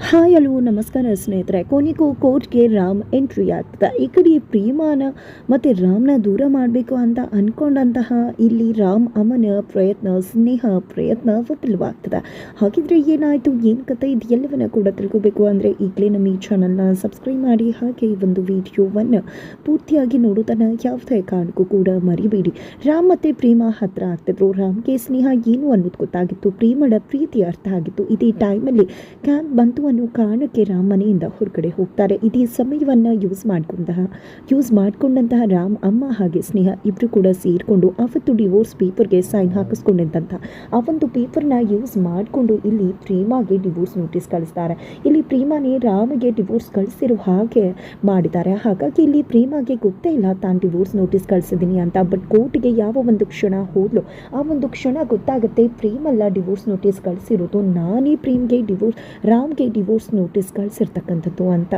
Hi, hello, ನಮಸ್ಕಾರ ಸ್ನೇಹಿತರೆ. ಕೊನೆಗೂ ಕೋರ್ಟ್ಗೆ ರಾಮ್ ಎಂಟ್ರಿ ಆಗ್ತದೆ. ಈ ಕಡೆ ಪ್ರೇಮಾನ ಮತ್ತು ರಾಮ್ನ ದೂರ ಮಾಡಬೇಕು ಅಂತ ಅಂದ್ಕೊಂಡಂತಹ ಇಲ್ಲಿ ರಾಮ್ ಅಮನ ಪ್ರಯತ್ನ, ಸ್ನೇಹ ಪ್ರಯತ್ನ ವಿಫಲವಾಗ್ತದೆ. ಹಾಗಿದ್ರೆ ಏನಾಯಿತು, ಏನು ಕತೆ ಇದು ಎಲ್ಲವನ್ನ ಕೂಡ ತಿಳ್ಕೋಬೇಕು ಅಂದರೆ ಈಗಲೇ ನಮ್ಮ ಈ ಚಾನಲ್ನ ಸಬ್ಸ್ಕ್ರೈಬ್ ಮಾಡಿ, ಹಾಗೆ ಈ ಒಂದು ವಿಡಿಯೋವನ್ನು ಪೂರ್ತಿಯಾಗಿ ನೋಡೋದನ್ನು ಯಾವುದೇ ಕಾರಣಕ್ಕೂ ಕೂಡ ಮರಿಬೇಡಿ. ರಾಮ್ ಮತ್ತು ಪ್ರೇಮ ಹತ್ರ ಆಗ್ತಿದ್ರು. ರಾಮ್ಗೆ ಸ್ನೇಹ ಏನು ಅನ್ನೋದು ಗೊತ್ತಾಗಿತ್ತು. ಪ್ರೇಮಳ ಪ್ರೀತಿ ಅರ್ಥ ಆಗಿತ್ತು. ಇದೇ ಟೈಮಲ್ಲಿ ಕ್ಯಾನ್ ಬಂತು ಅನ್ನೋ ಕಾರಣಕ್ಕೆ ರಾಮ್ ಮನೆಯಿಂದ ಹೊರಗಡೆ ಹೋಗ್ತಾರೆ. ಇದೇ ಸಮಯವನ್ನು ಯೂಸ್ ಮಾಡ್ಕೊಂಡಂತಹ ಯೂಸ್ ಮಾಡಿಕೊಂಡಂತಹ ರಾಮ್, ಅಮ್ಮ ಹಾಗೆ ಸ್ನೇಹ ಇಬ್ಬರು ಕೂಡ ಸೇರಿಕೊಂಡು ಅವತ್ತು ಡಿವೋರ್ಸ್ ಪೇಪರ್ಗೆ ಸೈನ್ ಹಾಕಿಸ್ಕೊಂಡಿದ್ದಂಥ ಆ ಒಂದು ಪೇಪರ್ನ ಯೂಸ್ ಮಾಡಿಕೊಂಡು ಇಲ್ಲಿ ಪ್ರೇಮಾಗೆ ಡಿವೋರ್ಸ್ ನೋಟಿಸ್ ಕಳಿಸ್ತಾರೆ. ಇಲ್ಲಿ ಪ್ರೇಮಾನೇ ರಾಮಗೆ ಡಿವೋರ್ಸ್ ಕಳಿಸಿರೋ ಹಾಗೆ ಮಾಡಿದ್ದಾರೆ. ಹಾಗಾಗಿ ಇಲ್ಲಿ ಪ್ರೇಮಾಗೆ ಗೊತ್ತೇ ಇಲ್ಲ, ತಾನು ಡಿವೋರ್ಸ್ ನೋಟಿಸ್ ಕಳಿಸಿದ್ದೀನಿ ಅಂತ. ಬಟ್ ಕೋರ್ಟ್ಗೆ ಯಾವ ಒಂದು ಕ್ಷಣ ಹೋದ್ಲು, ಆ ಒಂದು ಕ್ಷಣ ಗೊತ್ತಾಗುತ್ತೆ, ಪ್ರೇಮಲ್ಲ ಡಿವೋರ್ಸ್ ನೋಟಿಸ್ ಕಳಿಸಿರೋದು. ನಾನೇ ಪ್ರೇಮ್ಗೆ ಡಿವೋರ್ಸ್ ರಾಮ್ಗೆ ಡಿವೋರ್ಸ್ ನೋಟಿಸ್ ಕಳಿಸಿರ್ತಕ್ಕಂಥದ್ದು ಅಂತ.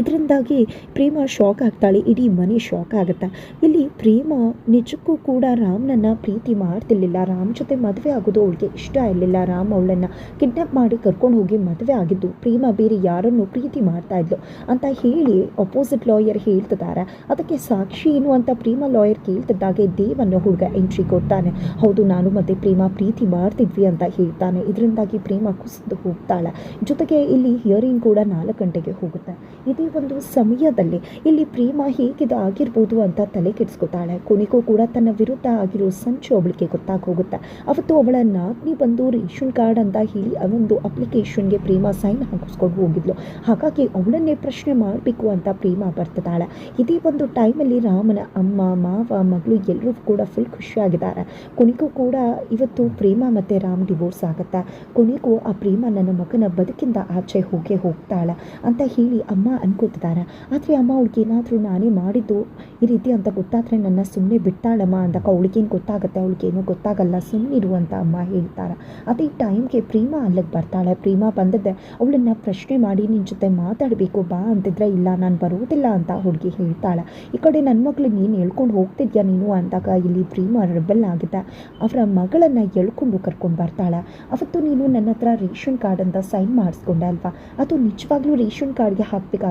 ಇದರಿಂದಾಗಿ ಪ್ರೇಮ ಶಾಕ್ ಆಗ್ತಾಳೆ, ಇಡೀ ಮನೆ ಶಾಕ್ ಆಗುತ್ತೆ. ಇಲ್ಲಿ ಪ್ರೇಮ ನಿಜಕ್ಕೂ ಕೂಡ ರಾಮ್ನನ್ನು ಪ್ರೀತಿ ಮಾಡ್ತಿರ್ಲಿಲ್ಲ. ರಾಮ್ ಜೊತೆ ಮದುವೆ ಆಗೋದು ಅವಳಿಗೆ ಇಷ್ಟ ಇರಲಿಲ್ಲ. ರಾಮ್ ಅವಳನ್ನು ಕಿಡ್ನಾಪ್ ಮಾಡಿ ಕರ್ಕೊಂಡು ಹೋಗಿ ಮದುವೆ ಆಗಿದ್ದು, ಪ್ರೇಮ ಬೇರೆ ಯಾರನ್ನು ಪ್ರೀತಿ ಮಾಡ್ತಾ ಇದ್ಲು ಅಂತ ಹೇಳಿ ಅಪೋಸಿಟ್ ಲಾಯರ್ ಹೇಳ್ತಿದ್ದಾರೆ. ಅದಕ್ಕೆ ಸಾಕ್ಷಿ ಏನು ಅಂತ ಪ್ರೇಮ ಲಾಯರ್ ಕೇಳ್ತಿದ್ದಾಗೆ ದೇವನ್ನ ಹುಡುಗ ಎಂಟ್ರಿ ಕೊಡ್ತಾನೆ. ಹೌದು, ನಾನು ಮತ್ತೆ ಪ್ರೇಮ ಪ್ರೀತಿ ಮಾಡ್ತಿದ್ವಿ ಅಂತ ಹೇಳ್ತಾನೆ. ಇದರಿಂದಾಗಿ ಪ್ರೇಮ ಕುಸಿದು ಹೋಗ್ತಾಳೆ. ಜೊತೆಗೆ ಇಲ್ಲಿ ಹಿಯರಿಂಗ್ ಕೂಡ ನಾಲ್ಕು ಗಂಟೆಗೆ ಹೋಗುತ್ತೆ. ಇದೇ ಒಂದು ಸಮಯದಲ್ಲಿ ಇಲ್ಲಿ ಪ್ರೇಮ ಹೇಗಿದೆ ಆಗಿರ್ಬೋದು ಅಂತ ತಲೆ ಕೆಡಿಸ್ಕೊತಾಳೆ ಕೊನೆಗೂ ಕೂಡ ತನ್ನ ವಿರುದ್ಧ ಆಗಿರೋ ಸಂಚು ಅವಳಿಗೆ ಗೊತ್ತಾಗೋಗುತ್ತೆ ಅವತ್ತು ಅವಳ ನಾಗ್ನಿ ಬಂದು ರೇಷನ್ ಕಾರ್ಡ್ ಅಂತ ಹೇಳಿ ಆ ಅಪ್ಲಿಕೇಶನ್ಗೆ ಪ್ರೇಮ ಸೈನ್ ಹಾಕಿಸ್ಕೊಂಡು ಹೋಗಿದ್ಲು. ಹಾಗಾಗಿ ಅವಳನ್ನೇ ಪ್ರಶ್ನೆ ಮಾಡಬೇಕು ಅಂತ ಪ್ರೇಮ ಬರ್ತದಾಳೆ ಇದೇ ಒಂದು ಟೈಮಲ್ಲಿ ರಾಮನ ಅಮ್ಮ, ಮಾವ, ಮಗಳು ಎಲ್ಲರೂ ಕೂಡ ಫುಲ್ ಖುಷಿಯಾಗಿದ್ದಾರೆ. ಕೊನೆಗೂ ಕೂಡ ಇವತ್ತು ಪ್ರೇಮ ಮತ್ತು ರಾಮ್ ಡಿವೋರ್ಸ್ ಆಗುತ್ತೆ. ಕೊನೆಗೂ ಆ ಪ್ರೇಮ ನನ್ನ ಮಗನ ಬದುಕಿಂದ ಆಚೆ ಹೋಗೇ ಹೋಗ್ತಾಳೆ ಅಂತ ಹೇಳಿ ಅಮ್ಮ ಅನ್ಕೋತಿದ್ದಾರೆ ಆದರೆ ಅಮ್ಮ, ಅವಳಿಗೆ ಏನಾದರೂ ನಾನೇ ಮಾಡಿದ್ದು ಈ ರೀತಿ ಅಂತ ಗೊತ್ತಾದರೆ ನನ್ನ ಸುಮ್ಮನೆ ಬಿಟ್ಟಾಳಮ್ಮ ಅಂದಾಗ ಅವಳಿಗೇನು ಗೊತ್ತಾಗುತ್ತೆ, ಅವಳಿಗೇನು ಗೊತ್ತಾಗಲ್ಲ ಸುಮ್ಮನಿರು ಅಂತ ಅಮ್ಮ ಹೇಳ್ತಾರೆ. ಅದೇ ಟೈಮ್ಗೆ ಪ್ರೀಮಾ ಅಲ್ಲಿಗೆ ಬರ್ತಾಳೆ. ಪ್ರೀಮಾ ಬಂದದ್ದೆ ಅವಳನ್ನು ಪ್ರಶ್ನೆ ಮಾಡಿ ನಿನ್ನ ಜೊತೆ ಮಾತಾಡಬೇಕು, ಬಾ ಅಂತಿದ್ರೆ ಇಲ್ಲ, ನಾನು ಬರೋದಿಲ್ಲ ಅಂತ ಹುಡುಗಿ ಹೇಳ್ತಾಳೆ. ಈ ಕಡೆ ನನ್ನ ಮಗಳು ನೀನು ಹೇಳ್ಕೊಂಡು ಹೋಗ್ತಿದ್ಯಾ ನೀನು ಅಂದಾಗ ಇಲ್ಲಿ ಪ್ರೀಮಾ ರೆಬಲ್ ಆಗುತ್ತೆ ಅವರ ಮಗಳನ್ನು ಎಳ್ಕೊಂಡು ಕರ್ಕೊಂಡು ಬರ್ತಾಳೆ. ಅವತ್ತು ನೀನು ನನ್ನ ಹತ್ರ ರೇಷನ್ ಕಾರ್ಡ್ ಅಂತ ಸೈನ್ ಮಾಡಿಸ್ಕೊಂಡೆ ಅಲ್ವಾ? ಅದು ನಿಜವಾಗ್ಲೂ ರೇಷನ್ ಕಾರ್ಡ್ಗೆ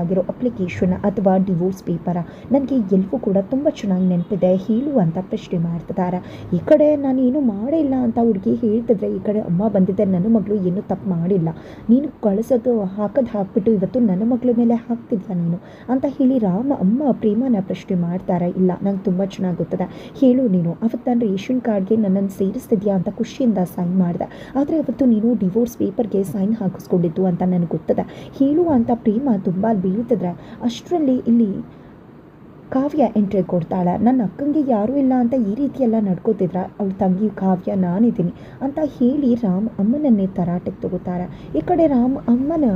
ಹಾಕಬೇಕಾಗಿರೋ ಅಪ್ಲಿಕೇಶನ್ ಅಥವಾ ಡಿವೋರ್ಸ್ ಪೇಪರ ನನಗೆ ಎಲ್ಲವೂ ಕೂಡ ತುಂಬ ಚೆನ್ನಾಗಿ ನೆನಪಿದೆ, ಹೇಳು ಅಂತ ಪ್ರಶ್ನೆ ಮಾಡ್ತಿದ್ದಾರೆ. ಈ ಕಡೆ ನಾನು ಏನು ಮಾಡೇ ಇಲ್ಲ ಅಂತ ಹುಡುಗಿ ಹೇಳ್ತಿದ್ರೆ, ಈ ಕಡೆ ಅಮ್ಮ ಬಂದಿದ್ದೆ ನನ್ನ ಮಗಳು ಏನು ತಪ್ಪು ಮಾಡಿಲ್ಲ. ನೀನು ಕಳಿಸೋದು ಹಾಕೋದು ಹಾಕ್ಬಿಟ್ಟು ಇವತ್ತು ನನ್ನ ಮಗಳ ಮೇಲೆ ಹಾಕ್ತಿದ್ಯಾ ನೀನು? ಅಂತ ಹೇಳಿ ರಾಮ ಅಮ್ಮ ಪ್ರೇಮನ ಪ್ರಶ್ನೆ ಮಾಡ್ತಾರೆ. ಇಲ್ಲ, ನಂಗೆ ತುಂಬ ಚೆನ್ನಾಗಿ ಗೊತ್ತದೆ. ಹೇಳು ನೀನು, ಅವತ್ತು ನಾನು ರೇಷನ್ ಕಾರ್ಡ್ಗೆ ನನ್ನನ್ನು ಸೇರಿಸ್ತಿದ್ಯಾ ಅಂತ ಖುಷಿಯಿಂದ ಸೈನ್ ಮಾಡಿದೆ. ಆದರೆ ಅವತ್ತು ನೀನು ಡಿವೋರ್ಸ್ ಪೇಪರ್ಗೆ ಸೈನ್ ಹಾಕಿಸ್ಕೊಂಡಿದ್ದು ಅಂತ ನನಗೆ ಗೊತ್ತದೆ. ಹೇಳು ಅಂತ ಪ್ರೇಮ ತುಂಬ ಬೀಳ್ತಿದ್ರೆ ಅಷ್ಟರಲ್ಲಿ ಇಲ್ಲಿ ಕಾವ್ಯ ಎಂಟ್ರಿ ಕೊಡ್ತಾಳೆ. ನನ್ನ ಅಕ್ಕಂಗೆ ಯಾರೂ ಇಲ್ಲ ಅಂತ ಈ ರೀತಿಯೆಲ್ಲ ನಡ್ಕೋತಿದ್ರ? ಅವಳ ತಂಗಿ ಕಾವ್ಯ ನಾನಿದ್ದೀನಿ ಅಂತ ಹೇಳಿ ರಾಮ್ ಅಮ್ಮನನ್ನೇ ತರಾಟೆಗೆ ತಗೋತಾರೆ. ಈ ಕಡೆ ರಾಮ್ ಅಮ್ಮನ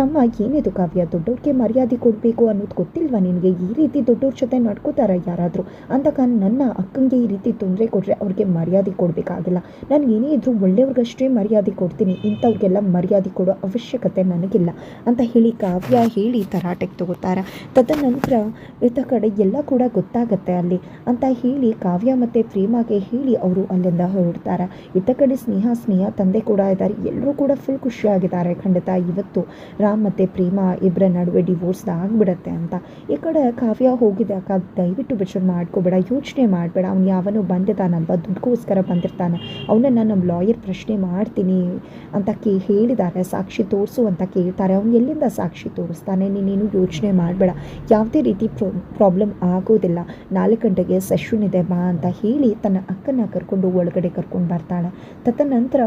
ತಮ್ಮ ಏನಿದು ಕಾವ್ಯ ದೊಡ್ಡವ್ರಿಗೆ ಮರ್ಯಾದೆ ಕೊಡಬೇಕು ಅನ್ನೋದು ಗೊತ್ತಿಲ್ವಾ ನಿನಗೆ? ಈ ರೀತಿ ದೊಡ್ಡವ್ರ ಜೊತೆ ನಡ್ಕೋತಾರ ಯಾರಾದರೂ? ಅಂದಾಗ ನನ್ನ ಅಕ್ಕಂಗೆ ಈ ರೀತಿ ತೊಂದರೆ ಕೊಟ್ಟರೆ ಅವ್ರಿಗೆ ಮರ್ಯಾದೆ ಕೊಡಬೇಕಾಗಿಲ್ಲ. ನಾನು ಏನೇ ಇದ್ರೂ ಒಳ್ಳೆಯವ್ರಿಗಷ್ಟೇ ಮರ್ಯಾದೆ ಕೊಡ್ತೀನಿ. ಇಂಥವ್ರಿಗೆಲ್ಲ ಮರ್ಯಾದೆ ಕೊಡೋ ಅವಶ್ಯಕತೆ ನನಗಿಲ್ಲ ಅಂತ ಹೇಳಿ ಕಾವ್ಯ ಹೇಳಿ ತರಾಟೆಗೆ ತಗೋತಾರೆ. ತದನಂತರ ಇತ್ತ ಕಡೆ ಎಲ್ಲ ಕೂಡ ಗೊತ್ತಾಗತ್ತೆ ಅಲ್ಲಿ ಅಂತ ಹೇಳಿ ಕಾವ್ಯ ಮತ್ತು ಪ್ರೇಮಗೆ ಹೇಳಿ ಅವರು ಅಲ್ಲಿಂದ ಹೊರಡ್ತಾರೆ. ಇತ್ತ ಕಡೆ ಸ್ನೇಹ ಸ್ನೇಹ ತಂದೆ ಕೂಡ ಇದ್ದಾರೆ. ಎಲ್ಲರೂ ಕೂಡ ಫುಲ್ ಖುಷಿಯಾಗಿದ್ದಾರೆ ಖಂಡಿತ ಇವತ್ತು. ರಾಮ್ ಮತ್ತು ಪ್ರೇಮ ಇಬ್ಬರ ನಡುವೆ ಡಿವೋರ್ಸ್ ಆಗಿಬಿಡತ್ತೆ ಅಂತ. ಈ ಕಡೆ ಕಾವ್ಯ ಹೋಗಿದೆ ಅಕ್ಕ. ದಯವಿಟ್ಟು ಬೇಜಾರು ಮಾಡ್ಕೋಬೇಡ, ಯೋಚನೆ ಮಾಡಬೇಡ. ಅವ್ನು ಯಾವನೋ ಬಂದಿದ್ದಾನಲ್ವ ದುಡ್ಡುಗೋಸ್ಕರ ಬಂದಿರ್ತಾನೆ. ಅವನನ್ನು ನಮ್ಮ ಲಾಯರ್ ಪ್ರಶ್ನೆ ಮಾಡ್ತೀನಿ ಅಂತ ಕೇ, ಹೇಳಿದ್ದಾರೆ. ಸಾಕ್ಷಿ ತೋರಿಸು ಅಂತ ಕೇಳ್ತಾರೆ. ಅವ್ನು ಎಲ್ಲಿಂದ ಸಾಕ್ಷಿ ತೋರಿಸ್ತಾನೆ? ನೀನೇನು ಯೋಚನೆ ಮಾಡಬೇಡ. ಯಾವುದೇ ರೀತಿ ಪ್ರೊ ಪ್ರಾಬ್ಲಮ್ ಆಗೋದಿಲ್ಲ. ನಾಲ್ಕು ಗಂಟೆಗೆ ಸೆಷನ್ ಇದೆ ಬಾ ಅಂತ ಹೇಳಿ ತನ್ನ ಅಕ್ಕನ ಕರ್ಕೊಂಡು ಒಳಗಡೆ ಕರ್ಕೊಂಡು ಬರ್ತಾಳೆ. ತದನಂತರ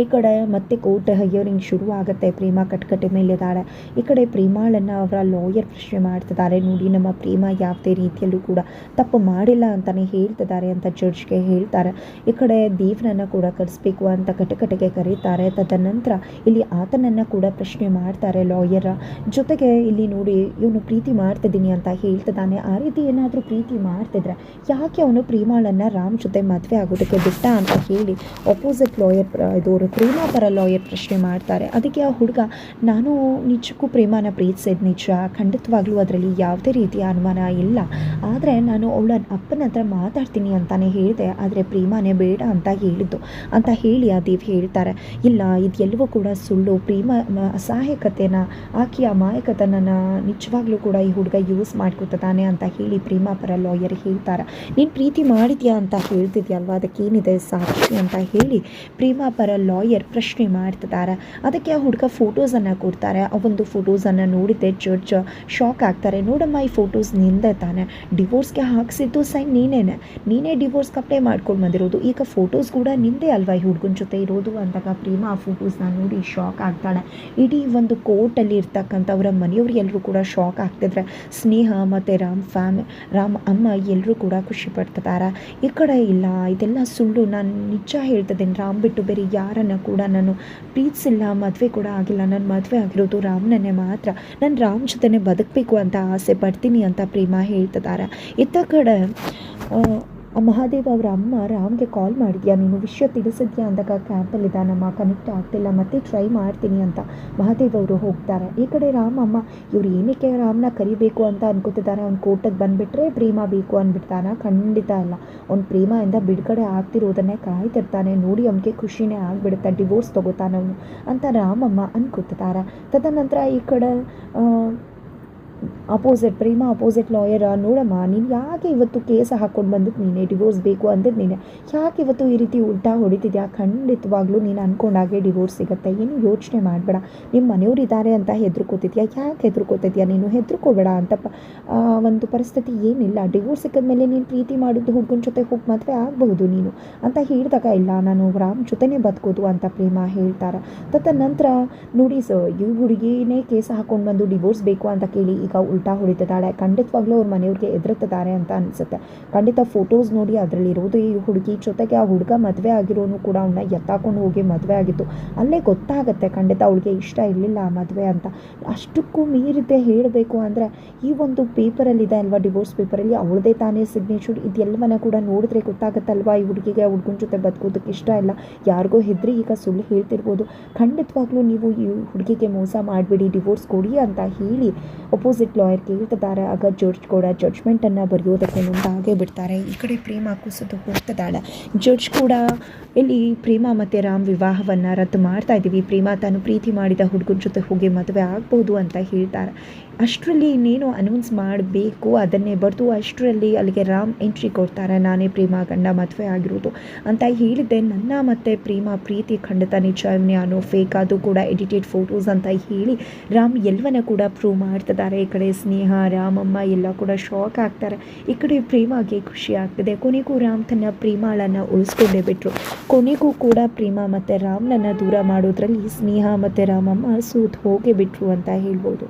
ಈ ಕಡೆ ಮತ್ತೆ ಕೋರ್ಟ್ ಹಿಯರಿಂಗ್ ಶುರು ಆಗುತ್ತೆ ಪ್ರೇಮ ಕಟ್ಕಟ್ಟೆ ಮೇಲಿದ್ದಾಳೆ ಈ ಕಡೆ ಪ್ರೇಮಾಳನ್ನು ಅವರ ಲಾಯರ್ ಪ್ರಶ್ನೆ ಮಾಡ್ತಿದ್ದಾರೆ. ನೋಡಿ, ನಮ್ಮ ಪ್ರೇಮ ಯಾವುದೇ ರೀತಿಯಲ್ಲೂ ಕೂಡ ತಪ್ಪು ಮಾಡಿಲ್ಲ ಅಂತಲೇ ಹೇಳ್ತಿದ್ದಾರೆ ಅಂತ ಜಡ್ಜ್ಗೆ ಹೇಳ್ತಾರೆ. ಈ ಕಡೆ ದೇವ್ರನ್ನ ಕೂಡ ಕರೆಸ್ಬೇಕು ಅಂತ ಕಟಕಟೆಗೆ ಕರೀತಾರೆ. ತದನಂತರ ಇಲ್ಲಿ ಆತನನ್ನು ಕೂಡ ಪ್ರಶ್ನೆ ಮಾಡ್ತಾರೆ ಲಾಯರ ಜೊತೆಗೆ ಇಲ್ಲಿ ನೋಡಿ, ಇವನು ಪ್ರೀತಿ ಮಾಡ್ತಿದ್ದೀನಿ ಅಂತ ಹೇಳ್ತಿದ್ದಾನೆ. ಆ ರೀತಿ ಏನಾದರೂ ಪ್ರೀತಿ ಮಾಡ್ತಿದ್ರೆ ಯಾಕೆ ಅವನು ಪ್ರೇಮಾಳನ್ನು ರಾಮ್ ಜೊತೆ ಮದುವೆ ಆಗೋದಕ್ಕೆ ಬಿಟ್ಟ ಅಂತ ಹೇಳಿ ಅಪೋಸಿಟ್ ಲಾಯರ್ ಇದು ಪ್ರೇಮ ಪರ ಲಾಯರ್ ಪ್ರಶ್ನೆ ಮಾಡ್ತಾರೆ. ಅದಕ್ಕೆ ಆ ಹುಡುಗ, ನಾನು ನಿಜಕ್ಕೂ ಪ್ರೇಮನ ಪ್ರೀತಿಸಿದ ನಿಜ. ಖಂಡಿತವಾಗ್ಲೂ ಅದರಲ್ಲಿ ಯಾವುದೇ ರೀತಿಯ ಅನುಮಾನ ಇಲ್ಲ. ಆದರೆ ನಾನು ಅವಳ ಅಪ್ಪನ ಹತ್ರ ಮಾತಾಡ್ತೀನಿ ಅಂತಾನೆ ಹೇಳಿದೆ. ಆದರೆ ಪ್ರೇಮನೇ ಬೇಡ ಅಂತ ಹೇಳಿದ್ದು. ಅಂತ ಹೇಳಿ ಆ ದೇವ್ ಹೇಳ್ತಾರೆ. ಇಲ್ಲ ಇದೆಲ್ಲವೂ ಕೂಡ ಸುಳ್ಳು. ಪ್ರೇಮ ಅಸಹಾಯಕತೆನ, ಆಕೆಯ ಅಮಾಯಕತನನ ನಿಜವಾಗ್ಲೂ ಕೂಡ ಈ ಹುಡುಗ ಯೂಸ್ ಮಾಡ್ಕೊತಾನೆ ಅಂತ ಹೇಳಿ ಪ್ರೇಮ ಪರ ಲಾಯರ್ ಹೇಳ್ತಾರೆ. ನೀನು ಪ್ರೀತಿ ಮಾಡಿದ್ಯಾ ಅಂತ ಹೇಳ್ತಿದ್ಯಲ್ವಾ? ಅದಕ್ಕೇನಿದೆ ಸಾಕ್ಷಿ? ಅಂತ ಹೇಳಿ ಪ್ರೇಮ ಪರ ಲಾಯರ್ ಪ್ರಶ್ನೆ ಮಾಡ್ತಿದ್ದಾರೆ. ಅದಕ್ಕೆ ಆ ಹುಡುಗ ಫೋಟೋಸನ್ನು ಕೊಡ್ತಾರೆ. ಆ ಒಂದು ಫೋಟೋಸನ್ನು ನೋಡಿದ್ದೆ ಜಡ್ಜ್ ಶಾಕ್ ಆಗ್ತಾರೆ. ನೋಡಮ್ಮ, ಈ ಫೋಟೋಸ್ ನಿಂದೆ ತಾನೆ. ಡಿವೋರ್ಸ್ಗೆ ಹಾಕಿಸಿದ್ದು ಸೈನ್ ನೀನೇನೆ. ನೀನೇ ಡಿವೋರ್ಸ್ಗೆ ಅಪ್ಲೈ ಮಾಡ್ಕೊಂಡು ಬಂದಿರೋದು. ಈಗ ಫೋಟೋಸ್ ಕೂಡ ನಿಂದೆ ಅಲ್ವಾ ಈ ಹುಡುಗನ ಜೊತೆ ಇರೋದು ಅಂದಾಗ ಪ್ರೇಮ ಆ ಫೋಟೋಸ್ನ ನೋಡಿ ಶಾಕ್ ಆಗ್ತಾಳೆ. ಇಡೀ ಒಂದು ಕೋರ್ಟಲ್ಲಿ ಇರ್ತಕ್ಕಂಥವ್ರ ಮನೆಯವ್ರು ಎಲ್ಲರೂ ಕೂಡ ಶಾಕ್ ಆಗ್ತಿದ್ರೆ, ಸ್ನೇಹ ಮತ್ತು ರಾಮ್ ಫ್ಯಾಮಿ ರಾಮ್ ಅಮ್ಮ ಎಲ್ಲರೂ ಕೂಡ ಖುಷಿ ಪಡ್ತಿದ್ದಾರೆ. ಈ ಕಡೆ ಇಲ್ಲ, ಇದೆಲ್ಲ ಸುಳ್ಳು. ನಾನು ನಿಜ ಹೇಳ್ತಿದ್ದೀನಿ. ರಾಮ್ ಬಿಟ್ಟು ಬೇರೆ ಯಾರನ್ನು ಕೂಡ ನಾನು ಪ್ರೀತಿಸಿಲ್ಲ, ಮದುವೆ ಕೂಡ ಆಗಿಲ್ಲ. ನನ್ನ ಮದುವೆ ಆಗಿರೋದು ರಾಮನನ್ನೇ ಮಾತ್ರ. ನಾನು ರಾಮ್ ಜೊತೆನೇ ಬದುಕಬೇಕು ಅಂತ ಆಸೆ ಪಡ್ತೀನಿ ಅಂತ ಪ್ರೇಮ ಹೇಳ್ತಿದ್ದಾರೆ. ಇತ್ತ ಕಡೆ ಆ, ಮಹಾದೇವ್ ಅವರ ಅಮ್ಮ ರಾಮ್ಗೆ ಕಾಲ್ ಮಾಡಿದ್ಯಾ? ನೀನು ವಿಷಯ ತಿಳಿಸಿದ್ಯಾ ಅಂದಾಗ ಕ್ಯಾಂಪಲ್ಲಿದ್ದಾನಮ್ಮ ಕನೆಕ್ಟ್ ಆಗ್ತಿಲ್ಲ ಮತ್ತೆ ಟ್ರೈ ಮಾಡ್ತೀನಿ ಅಂತ ಮಹಾದೇವ್ ಅವರು ಹೋಗ್ತಾರೆ. ಈ ಕಡೆ ರಾಮ್ ಅಮ್ಮ ಇವ್ರು ಏನಕ್ಕೆ ರಾಮ್ನ ಕರಿಬೇಕು ಅಂತ ಅನ್ಕೋತಿದ್ದಾರೆ ಅವ್ನು ಕೋಟಕ್ಕೆ ಬಂದುಬಿಟ್ರೆ ಪ್ರೇಮ ಬೇಕು ಅಂದ್ಬಿಡ್ತಾನ ಖಂಡಿತ ಅಲ್ಲ. ಅವ್ನು ಇಂದ ಬಿಡುಗಡೆ ಆಗ್ತಿರೋದನ್ನೇ ಕಾಯ್ತಿರ್ತಾನೆ. ನೋಡಿ ಅವನಿಗೆ ಖುಷಿನೇ ಆಗಿಬಿಡುತ್ತೆ. ಡಿವೋರ್ಸ್ ತಗೋತಾನೆ ಅವನು ಅಂತ ರಾಮಮ್ಮ ಅನ್ಕೋತಿದ್ದಾರೆ ತದನಂತರ ಈ ಕಡೆ ಅಪೋಸಿಟ್ ಪ್ರೇಮ ಅಪೋಸಿಟ್ ಲಾಯರ್ ನೋಡಮ್ಮ, ನೀನು ಯಾಕೆ ಇವತ್ತು ಕೇಸ್ ಹಾಕ್ಕೊಂಡು ಬಂದು ನೀನೆ? ಡಿವೋರ್ಸ್ ಬೇಕು ಅಂದಿದ್ದು ನೀನೆ. ಯಾಕೆ ಇವತ್ತು ಈ ರೀತಿ ಉಲ್ಟಾ ಹೊಡಿತಿದ್ಯಾ? ಖಂಡಿತವಾಗ್ಲೂ ನೀನು ಅನ್ಕೊಂಡಾಗೆ ಡಿವೋರ್ಸ್ ಸಿಗುತ್ತೆ. ಏನು ಯೋಚನೆ ಮಾಡಬೇಡ. ನಿಮ್ಮ ಮನೆಯವ್ರು ಇದ್ದಾರೆ ಅಂತ ಹೆದರ್ಕೋತಿದ್ಯಾ? ಯಾಕೆ ಹೆದರ್ಕೋತಿದ್ಯಾ? ನೀನು ಹೆದರ್ಕೋಬೇಡ ಅಂತ ಒಂದು ಪರಿಸ್ಥಿತಿ ಏನಿಲ್ಲ. ಡಿವೋರ್ಸ್ ಸಿಕ್ಕಿದ್ಮೇಲೆ ನೀನು ಪ್ರೀತಿ ಮಾಡಿದ್ದು ಹುಡುಗನ ಜೊತೆ ಹೋಗಿ ಮದುವೆ ಆಗಬಹುದು ನೀನು ಅಂತ ಹೇಳಿದಾಗ, ಇಲ್ಲ, ನಾನು ರಾಮ್ ಜೊತೆನೇ ಬದುಕೋದು ಅಂತ ಪ್ರೇಮ ಹೇಳ್ತಾರೆ. ತದನಂತರ ನೋಡಿ ಸರ್, ಈ ಹುಡುಗಿನೇ ಕೇಸ್ ಹಾಕ್ಕೊಂಡು ಬಂದು ಡಿವೋರ್ಸ್ ಬೇಕು ಅಂತ ಕೇಳಿ ಈಗ ಉಲ್ಟಾ ಹೊಡಿತಿದ್ದಾಳೆ. ಖಂಡಿತವಾಗ್ಲೂ ಅವ್ರ ಮನೆಯವ್ರಿಗೆ ಎದುರುತ್ತಿದ್ದಾರೆ ಅಂತ ಅನಿಸುತ್ತೆ. ಖಂಡಿತ ಫೋಟೋಸ್ ನೋಡಿ ಅದರಲ್ಲಿ ಇರೋದು ಈ ಹುಡುಗಿ. ಜೊತೆಗೆ ಆ ಹುಡುಗ ಮದುವೆ ಆಗಿರೋನು ಕೂಡ ಅವನ್ನ ಎತ್ತಾಕೊಂಡು ಹೋಗಿ ಮದುವೆ ಆಗಿತ್ತು ಅಲ್ಲೇ ಗೊತ್ತಾಗುತ್ತೆ ಖಂಡಿತ ಅವಳಿಗೆ ಇಷ್ಟ ಇರಲಿಲ್ಲ ಆ ಮದುವೆ ಅಂತ. ಅಷ್ಟಕ್ಕೂ ಮೀರಿದ್ದೆ ಹೇಳಬೇಕು ಅಂದರೆ ಈ ಒಂದು ಪೇಪರಲ್ಲಿದೆ ಅಲ್ವಾ ಡಿವೋರ್ಸ್ ಪೇಪರಲ್ಲಿ ಅವಳದೇ ತಾನೇ ಸಿಗ್ನೇಚರ್ ಇದೆಲ್ಲವನ್ನ ಕೂಡ ನೋಡಿದ್ರೆ ಗೊತ್ತಾಗುತ್ತಲ್ವಾ ಈ ಹುಡುಗಿಗೆ? ಹುಡುಗನ ಜೊತೆ ಬದುಕೋದಕ್ಕೆ ಇಷ್ಟ ಇಲ್ಲ. ಯಾರಿಗೋ ಹೆದರಿ ಈಗ ಸುಳ್ಳು ಹೇಳ್ತಿರ್ಬೋದು. ಖಂಡಿತವಾಗ್ಲೂ ನೀವು ಈ ಹುಡುಗಿಗೆ ಮೋಸ ಮಾಡಿಬಿಡಿ ಡಿವೋರ್ಸ್ ಕೊಡಿ ಅಂತ ಹೇಳಿ ಅಪೋಸಿಟ್ ಲಾಯರ್ ಕೇಳ್ತಿದ್ದಾರೆ. ಆಗ ಜಡ್ಜ್ ಕೂಡ ಜಡ್ಜ್ಮೆಂಟನ್ನು ಬರೆಯೋದಕ್ಕೆ ಮುಂದಾಗೇ ಬಿಡ್ತಾರೆ. ಈ ಕಡೆ ಪ್ರೇಮ ಕುಸಿದು ಹೋಗ್ತಿದ್ದಾಳೆ ಜಡ್ಜ್ ಕೂಡ ಇಲ್ಲಿ ಪ್ರೇಮ ಮತ್ತು ರಾಮ್ ವಿವಾಹವನ್ನು ರದ್ದು ಮಾಡ್ತಾ ಇದ್ದೀವಿ. ಪ್ರೇಮ ತಾನು ಪ್ರೀತಿ ಮಾಡಿದ ಹುಡುಗನ ಜೊತೆ ಹೋಗಿ ಮದುವೆ ಆಗ್ಬೋದು ಅಂತ ಹೇಳ್ತಾರೆ. ಅಷ್ಟರಲ್ಲಿ ಇನ್ನೇನು ಅನೌನ್ಸ್ ಮಾಡಬೇಕು? ಅದನ್ನೇ ಬರೆದು ಅಷ್ಟರಲ್ಲಿ ಅಲ್ಲಿಗೆ ರಾಮ್ ಎಂಟ್ರಿ ಕೊಡ್ತಾರೆ. ನಾನೇ ಪ್ರೇಮ ಗಂಡ ಮದುವೆ ಆಗಿರೋದು ಅಂತ ಹೇಳಿದ್ದೆ. ನನ್ನ ಮತ್ತು ಪ್ರೇಮ ಪ್ರೀತಿ, ಖಂಡಿತ ನಿಜ ಅನ್ನೋ ಫೇಕ್ ಅದು ಕೂಡ ಎಡಿಟೆಡ್ ಫೋಟೋಸ್ ಅಂತ ಹೇಳಿ ರಾಮ್ ಎಲ್ಲವನ್ನ ಕೂಡ ಪ್ರೂವ್ ಮಾಡ್ತಿದ್ದಾರೆ. ಕಡೆ ಸ್ನೇಹ, ರಾಮಮ್ಮ ಎಲ್ಲ ಕೂಡ ಶಾಕ್ ಆಗ್ತಾರೆ. ಈ ಕಡೆ ಪ್ರೇಮಾಗೆ ಖುಷಿ ಆಗ್ತದೆ. ಕೊನೆಗೂ ರಾಮ್ ತನ್ನ ಪ್ರೇಮಾಳನ್ನು ಉಳಿಸ್ಕೊಂಡೇ ಬಿಟ್ರು. ಕೊನೆಗೂ ಕೂಡ ಪ್ರೇಮ ಮತ್ತು ರಾಮ್ನನ್ನು ದೂರ ಮಾಡೋದ್ರಲ್ಲಿ ಸ್ನೇಹ ಮತ್ತು ರಾಮಮ್ಮ ಸೂತ್ ಹೋಗೇ ಬಿಟ್ರು ಅಂತ ಹೇಳ್ಬೋದು.